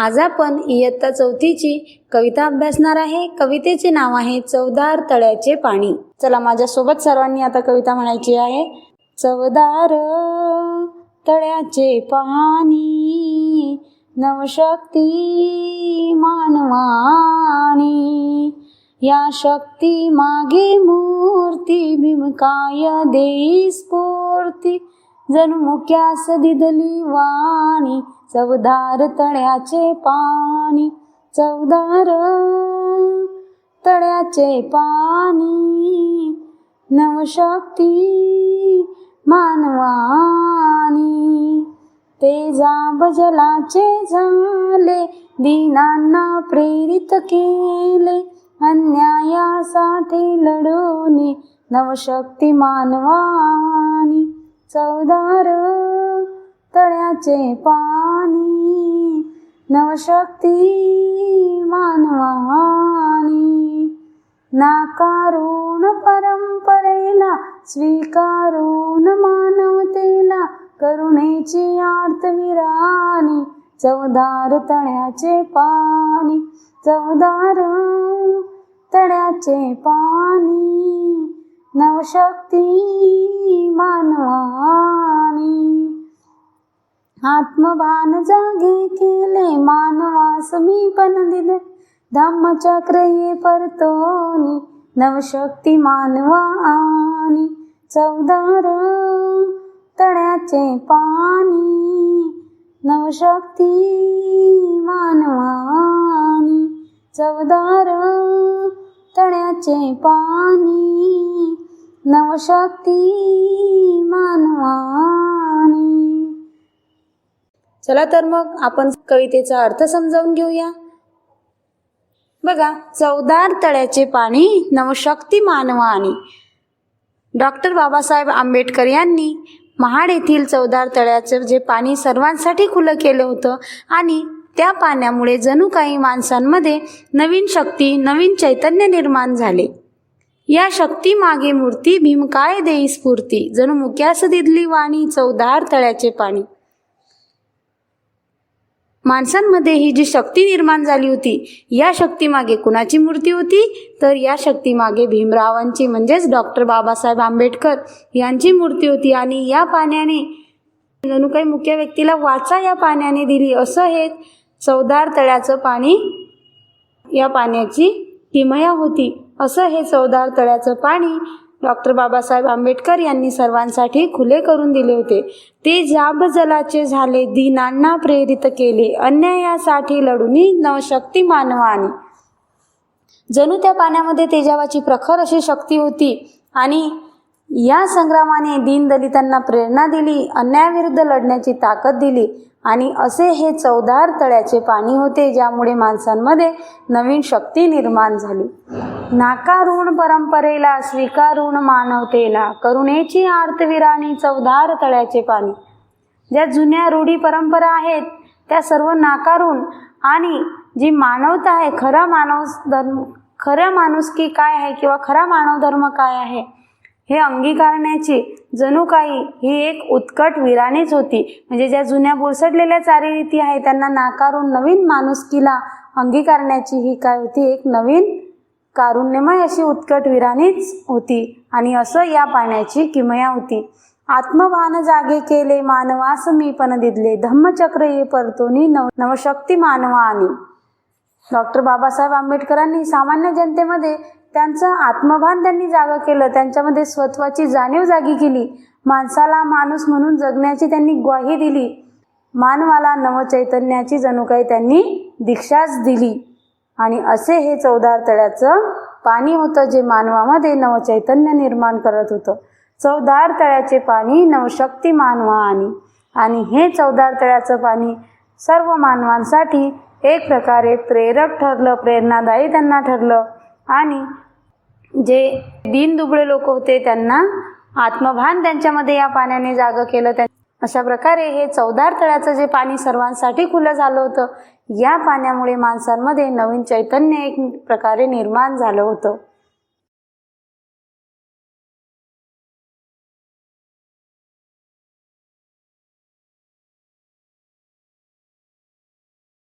आज आपण इयत्ता चौथीची कविता अभ्यासणार आहे. कवितेचे नाव आहे चवदार तळ्याचे पाणी. चला माझ्यासोबत सर्वांनी आता कविता म्हणायची आहे. चवदार तळ्याचे पाणी नवशक्ती मानवाणी या शक्ती मागे मूर्ती भीमकाय देई स्फूर्ती. जणू मुक्यास दिदली वाणी चवदार तळ्याचे पाणी चवदार तळ्याचे पाणी. नवशक्ती मानवानी ते जाब जलाचे झाले दीनांना प्रेरित केले अन्यायासाठी लढून नवशक्ती मानवानी. चवदार तळ्याचे पाणी नवशक्ती मानवानी. नाकारून परंपरेला स्वीकारून मानवतेला करुणेची आर्तविराणी. चवदार तळ्याचे पाणी चवदार तळ्याचे पाणी नवशक्ती मान आत्मभान जागे केले मानवास मी पण दिले. धम्मचक्र ये परतोनी नवशक्ती मानवानी चवदार तळ्याचे पाणी. नवशक्ती मानवानी चवदार तळ्याचे पाणी. नवशक्ती मानवानी चला तर मग आपण कवितेचा अर्थ समजावून घेऊया. बघा चवदार तळ्याचे पाणी नवशक्ती मानवानी डॉक्टर बाबासाहेब आंबेडकर यांनी महाड येथील चवदार तळ्याचं जे पाणी सर्वांसाठी खुलं केलं होतं आणि त्या पाण्यामुळे जणू काही माणसांमध्ये नवीन शक्ती नवीन चैतन्य निर्माण झाले. या शक्ती मागे मूर्ती भीमकाय देई स्फूर्ती जणू मुक्यास दिदली वाणी चवदार तळ्याचे पाणी. माणसांमध्ये ही जी शक्ती निर्माण झाली होती या शक्तीमागे कुणाची मूर्ती होती? तर या शक्तीमागे भीमरावांची म्हणजेच डॉक्टर बाबासाहेब आंबेडकर यांची मूर्ती होती. आणि या पाण्याने जणू काही मुख्य व्यक्तीला वाचा या पाण्याने दिली. असं हे चवदार तळ्याचं पाणी या पाण्याची किमया होती. असं हे चवदार तळ्याचं पाणी डॉक्टर बाबासाहेब आंबेडकर यांनी सर्वांसाठी खुले करून दिले होते. ते जाब जलाचे झाले दीनांना प्रेरित केले. अन्यायासाठी लढूनी नवशक्ती मानवानी जणू त्या पाण्यामध्ये तेजावाची प्रखर अशी शक्ती होती आणि या संग्रामाने दीनदलितांना प्रेरणा दिली अन्यायाविरुद्ध लढण्याची ताकद दिली आणि असे हे चवदार तळ्याचे पाणी होते ज्यामुळे माणसांमध्ये नवीन शक्ती निर्माण झाली. नाकारुण परंपरेला स्वीकारून मानवतेला करुणेची आर्तविराणी चवदार तळ्याचे पाणी. ज्या जुन्या रूढी परंपरा आहेत त्या सर्व नाकारून आणि जी मानवता आहे खरा मानव धर्म खऱ्या माणुसकी काय आहे किंवा खरा मानव धर्म काय आहे हे अंगीकारण्याची जणू काही ही एक उत्कट विराणीच होती. म्हणजे ज्या जुन्या बुरसटलेल्या चारीरीती आहे त्यांना नाकारून नवीन माणुसकीला अंगीकारण्याची ही काय होती? एक नवीन कारुण्यमय अशी उत्कट विराणीच होती आणि असं या पाण्याची किमया होती. आत्मभान जागे केले मानवास मी पण दिदले. धम्मचक्र ये परतोनी नव नवशक्ती मानवा आणि डॉक्टर बाबासाहेब आंबेडकरांनी सामान्य जनतेमध्ये त्यांचं आत्मभान त्यांनी जागं केलं. त्यांच्यामध्ये स्वत्वाची जाणीव जागी केली. माणसाला माणूस म्हणून जगण्याची त्यांनी ग्वाही दिली. मानवाला नवचैतन्याची जणू काही त्यांनी दीक्षाच दिली. आणि असे हे चवदार तळ्याचं पाणी होतं जे मानवामध्ये नवचैतन्य निर्माण करत होतं. चवदार तळ्याचे पाणी नवशक्ती मानवा आणि आणि हे चवदार तळ्याचं पाणी सर्व मानवांसाठी एक प्रकारे प्रेरक ठरलं प्रेरणादायी त्यांना ठरलं. आणि जे दीनदुबळे लोक होते त्यांना आत्मभान त्यांच्यामध्ये या पाण्याने जागं केलं. त्या अशा प्रकारे हे चवदार तळ्याचं जे पाणी सर्वांसाठी खुलं झालं होतं या पाण्यामुळे माणसांमध्ये नवीन चैतन्य एक प्रकारे निर्माण झालं होतं.